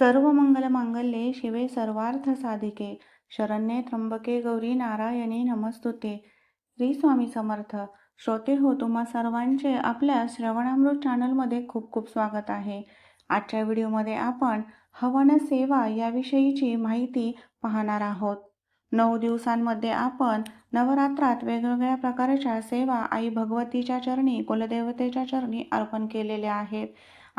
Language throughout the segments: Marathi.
सर्व मंगल मांगल्ये शिवे सर्वार्थ साधिके. शरण्ये त्र्यंबके गौरी नारायणी नमस्तुते. श्री स्वामी समर्थ. श्रोते हो तुम्हा सर्वांचे आपल्या श्रवणामृत चॅनलमध्ये खूप खूप स्वागत आहे. आजच्या व्हिडिओमध्ये आपण हवन सेवा याविषयीची माहिती पाहणार आहोत. नऊ दिवसांमध्ये आपण नवरात्रात वेगवेगळ्या प्रकारच्या सेवा आई भगवतीच्या चरणी कुलदेवतेच्या चरणी अर्पण केलेल्या आहेत.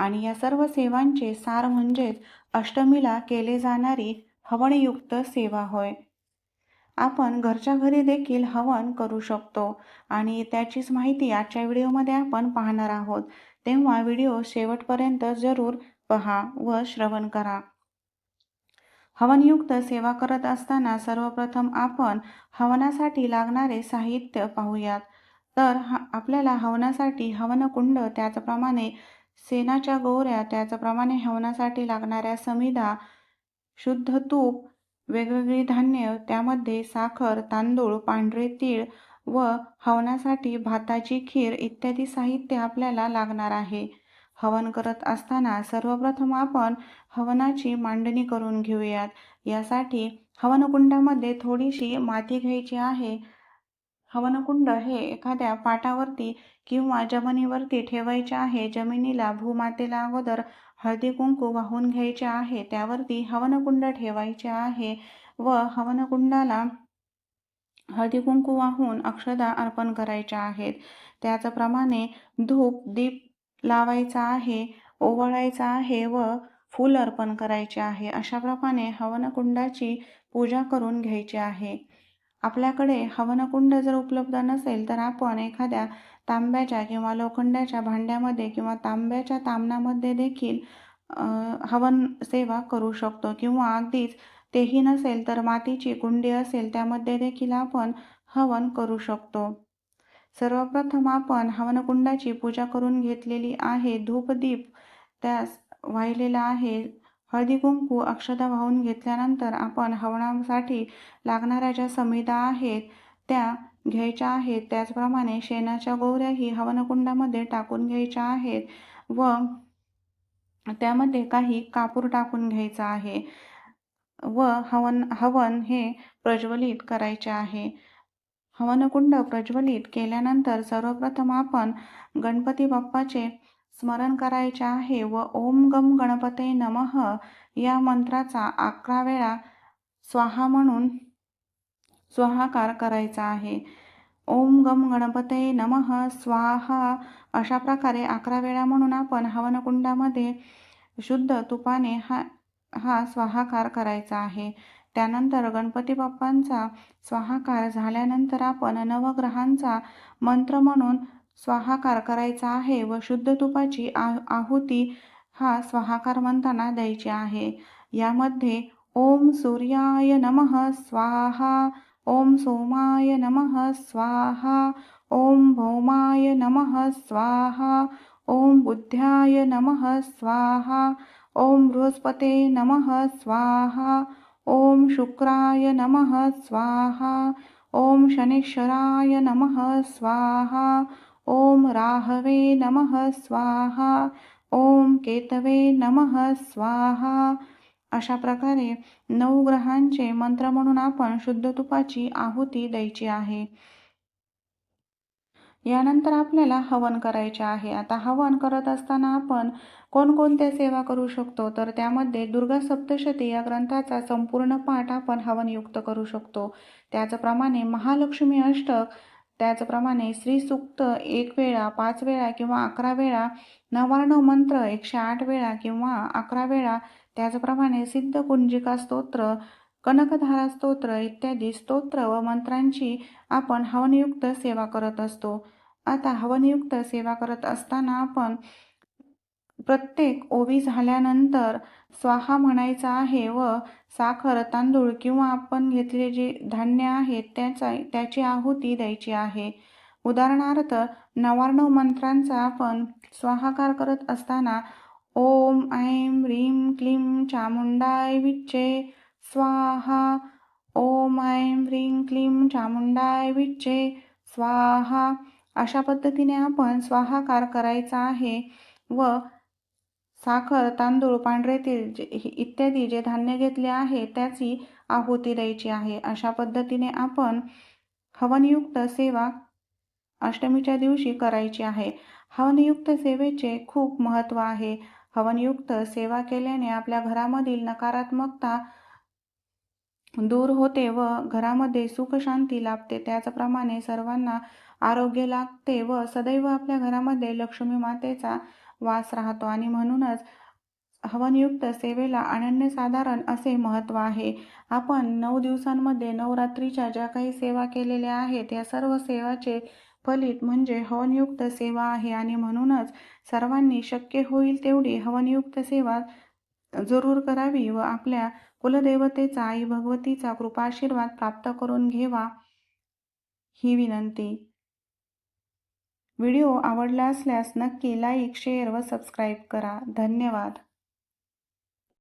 आणि या सर्व सेवांचे सार म्हणजेच अष्टमीला केले जाणारी हवनयुक्त सेवा होय. आपण घरच्या घरी देखील हवन करू शकतो आणि त्याचीच माहिती आजच्या व्हिडिओमध्ये आपण पाहणार आहोत. तेव्हा व्हिडिओ शेवटपर्यंत जरूर पहा व श्रवण करा. हवनयुक्त सेवा करत असताना सर्वप्रथम आपण हवनासाठी लागणारे साहित्य पाहूयात. तर हा आपल्याला हवनासाठी हवनकुंड त्याचप्रमाणे सेनाच्या गोऱ्या त्याचप्रमाणे हवनासाठी लागणाऱ्या समिधा शुद्ध तूप वेगवेगळी धान्य त्यामध्ये साखर तांदूळ पांढरे तीळ व हवनासाठी भाताची खीर इत्यादी साहित्य आपल्याला लागणार आहे. हवन करत असताना सर्वप्रथम आपण हवनाची मांडणी करून घेऊयात. यासाठी हवनकुंडामध्ये थोडीशी माती घ्यायची आहे. हवनकुंड हे एखाद्या पाटावरती किंवा जमिनीवरती ठेवायचे आहे. जमिनीला भूमातेला अगोदर हळदी कुंकू वाहून घ्यायचे आहे. त्यावरती हवनकुंड ठेवायचे आहे व हवनकुंडाला हळदी कुंकू वाहून अक्षदा अर्पण करायच्या आहेत. त्याचप्रमाणे धूप दीप लावायचा आहे ओवाळायचा आहे व फूल अर्पण करायचे आहे. अशाप्रमाणे हवनकुंडाची पूजा करून घ्यायची आहे. आपल्याकडे हवनकुंड जर उपलब्ध नसेल तर आपण एखाद्या तांब्याच्या किंवा लोखंडाच्या भांड्यामध्ये किंवा तांब्याच्या तामणामध्ये देखील हवन सेवा करू शकतो. किंवा अगदीच तेही नसेल तर मातीची कुंडी असेल त्यामध्ये देखील आपण हवन करू शकतो. सर्वप्रथम आपण हवनकुंडाची पूजा करून घेतलेली आहे. धूपदीप त्यास वाहिलेला आहे. हळदी कुंकू अक्षता वाहून घेतल्यानंतर आपण हवनासाठी लागणाऱ्या ज्या समिधा आहेत त्या घ्यायच्या आहेत. त्याचप्रमाणे शेणाच्या गोवऱ्याही हवनकुंडामध्ये टाकून घ्यायच्या आहेत व त्यामध्ये काही कापूर टाकून घ्यायचा आहे व हवन हवन हे प्रज्वलित करायचे आहे. हवनकुंड प्रज्वलित केल्यानंतर सर्वप्रथम आपण गणपती बाप्पाचे स्मरण करायचे आहे व ओम गम गणपते नमः या मंत्राचा अकरा वेळा स्वाहा म्हणून स्वाहाकार करायचा आहे. ओम गम गणपते नमः स्वाहा अशा प्रकारे अकरा वेळा म्हणून आपण हवनकुंडामध्ये शुद्ध तुपाने हा हा स्वाहाकार करायचा आहे. त्यानंतर गणपती बाप्पांचा स्वाहाकार झाल्यानंतर आपण नवग्रहांचा मंत्र म्हणून स्वाहाकार करायचा आहे व शुद्ध तुपाची आ आहुती हा स्वाहाकार म्हणताना द्यायची आहे. यामध्ये ओम सूर्याय नमः स्वाहा ओम सोमाय नमः स्वाहा ओम भौमाय नमः स्वाहा ओम बुद्ध्याय नमः स्वाहा ओम बृहस्पते नमः स्वाहा ओम शुक्राय नमः स्वाहा ओम शनेश्वराय नमः स्वाहा ओम राहवे नमः स्वाहा ओम केतवे नमः स्वाहा. अशा प्रकारे नऊ ग्रहांचे मंत्र म्हणून आपण शुद्ध तुपाची आहुती द्यायची आहे. यानंतर आपल्याला हवन करायचे आहे. आता हवन करत असताना आपण कोणकोणत्या सेवा करू शकतो? तर त्यामध्ये दुर्गा सप्तशती या ग्रंथाचा संपूर्ण पाठ आपण हवनयुक्त करू शकतो. त्याचप्रमाणे महालक्ष्मी अष्टक त्याचप्रमाणे श्रीसुक्त एक वेळा पाच वेळा किंवा अकरा वेळा नवाण्णव मंत्र एकशे आठ वेळा किंवा अकरा वेळा त्याचप्रमाणे सिद्ध कुंजिका स्तोत्र कनकधारा स्तोत्र इत्यादी स्तोत्र व मंत्रांची आपण हवनयुक्त सेवा करत असतो. आता हवनयुक्त सेवा करत असताना आपण प्रत्येक ओवी झाल्यानंतर स्वाहा म्हणायचा आहे व साखर तांदूळ किंवा आपण घेतलेले जे धान्य आहे त्याचा त्याची आहुती द्यायची आहे. उदाहरणार्थ नवार्णव मंत्रांचा आपण स्वाहाकार करत असताना ओम ऐं ह्रीं क्लीं चामुंडाय विच्चे स्वाहा ओम ऐं ह्रीं क्लीं चामुंडाय विच्चे स्वाहा अशा पद्धतीने आपण स्वाहाकार करायचा आहे. व साखर तांदूळ पांढरे तीळ जे इत्यादी जे धान्य घेतले आहे त्याची आहुती द्यायची आहे. अशा पद्धतीने आपण हवनयुक्त सेवा अष्टमीच्या दिवशी करायची आहे. हवनयुक्त सेवेचे खूप महत्त्व आहे. हवनयुक्त सेवा केल्याने आपल्या घरामधील नकारात्मकता दूर होते व घरामध्ये सुख शांती लाभते. त्याचप्रमाणे सर्वांना आरोग्य लागते व सदैव आपल्या घरामध्ये लक्ष्मी मातेचा वास राहतो. आणि म्हणूनच हवनयुक्त सेवेला अनन्यसाधारण असे महत्त्व आहे. आपण नऊ दिवसांमध्ये नवरात्रीच्या ज्या काही सेवा केलेल्या आहेत या सर्व सेवाचे फलित म्हणजे हवनयुक्त सेवा आहे. आणि म्हणूनच सर्वांनी शक्य होईल तेवढी हवनयुक्त सेवा जरूर करावी व आपल्या कुलदेवतेचा आई भगवतीचा कृपाशीर्वाद प्राप्त करून घेवा ही विनंती. व्हिडिओ आवडला असल्यास नक्की लाईक शेअर व सबस्क्राईब करा. धन्यवाद.